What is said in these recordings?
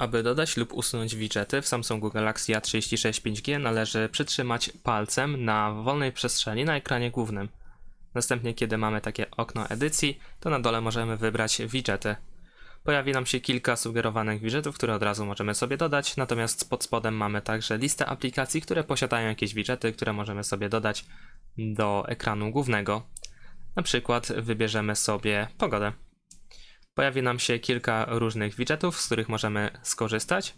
Aby dodać lub usunąć widgety w Samsungu Galaxy A36 5G należy przytrzymać palcem na wolnej przestrzeni na ekranie głównym. Następnie, kiedy mamy takie okno edycji, to na dole możemy wybrać widgety. Pojawi nam się kilka sugerowanych widgetów, które od razu możemy sobie dodać, natomiast pod spodem mamy także listę aplikacji, które posiadają jakieś widgety, które możemy sobie dodać do ekranu głównego. Na przykład wybierzemy sobie pogodę. Pojawi nam się kilka różnych widgetów, z których możemy skorzystać.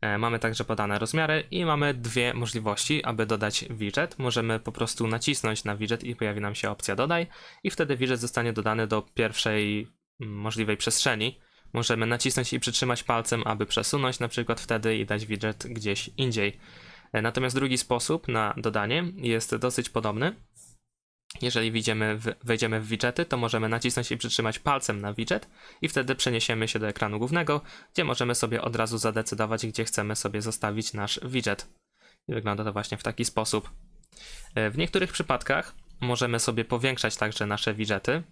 E, Mamy także podane rozmiary i mamy dwie możliwości, aby dodać widget. Możemy po prostu nacisnąć na widget i pojawi nam się opcja dodaj i wtedy widget zostanie dodany do pierwszej mm, możliwej przestrzeni. Możemy nacisnąć i przytrzymać palcem, aby przesunąć na przykład wtedy i dać widget gdzieś indziej. E, Natomiast drugi sposób na dodanie jest dosyć podobny. Jeżeli wejdziemy w, wejdziemy w widgety, to możemy nacisnąć i przytrzymać palcem na widget i wtedy przeniesiemy się do ekranu głównego, gdzie możemy sobie od razu zadecydować, gdzie chcemy sobie zostawić nasz widget. I wygląda to właśnie w taki sposób. E, W niektórych przypadkach możemy sobie powiększać także nasze widgety.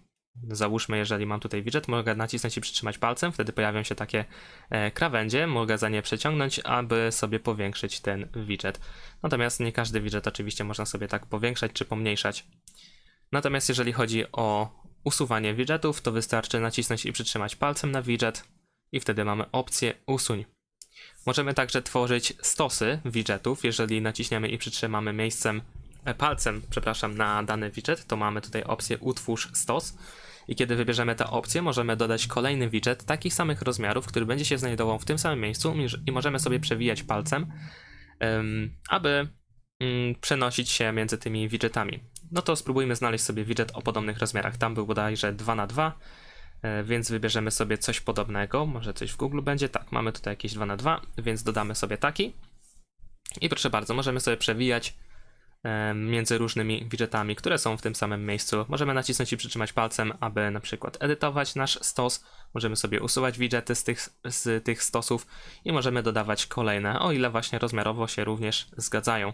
Załóżmy, jeżeli mam tutaj widget, mogę nacisnąć i przytrzymać palcem, wtedy pojawią się takie e, krawędzie, mogę za nie przeciągnąć, aby sobie powiększyć ten widget. Natomiast nie każdy widget oczywiście można sobie tak powiększać czy pomniejszać. Natomiast jeżeli chodzi o usuwanie widgetów, to wystarczy nacisnąć i przytrzymać palcem na widget i wtedy mamy opcję usuń. Możemy także tworzyć stosy widgetów, jeżeli naciśniemy i przytrzymamy miejscem, e, palcem, przepraszam, na dany widget, to mamy tutaj opcję utwórz stos. I kiedy wybierzemy tę opcję, możemy dodać kolejny widget takich samych rozmiarów, który będzie się znajdował w tym samym miejscu i możemy sobie przewijać palcem, em, aby przenosić się między tymi widgetami. No to spróbujmy znaleźć sobie widget o podobnych rozmiarach. Tam był bodajże 2 na 2 e, więc wybierzemy sobie coś podobnego. Może coś w Google będzie. Tak, mamy tutaj jakieś 2 na 2 więc dodamy sobie taki. I proszę bardzo, możemy sobie przewijać e, między różnymi widgetami, które są w tym samym miejscu. Możemy nacisnąć i przytrzymać palcem, aby na przykład edytować nasz stos. Możemy sobie usuwać widgety z tych, z tych stosów i możemy dodawać kolejne, o ile właśnie rozmiarowo się również zgadzają.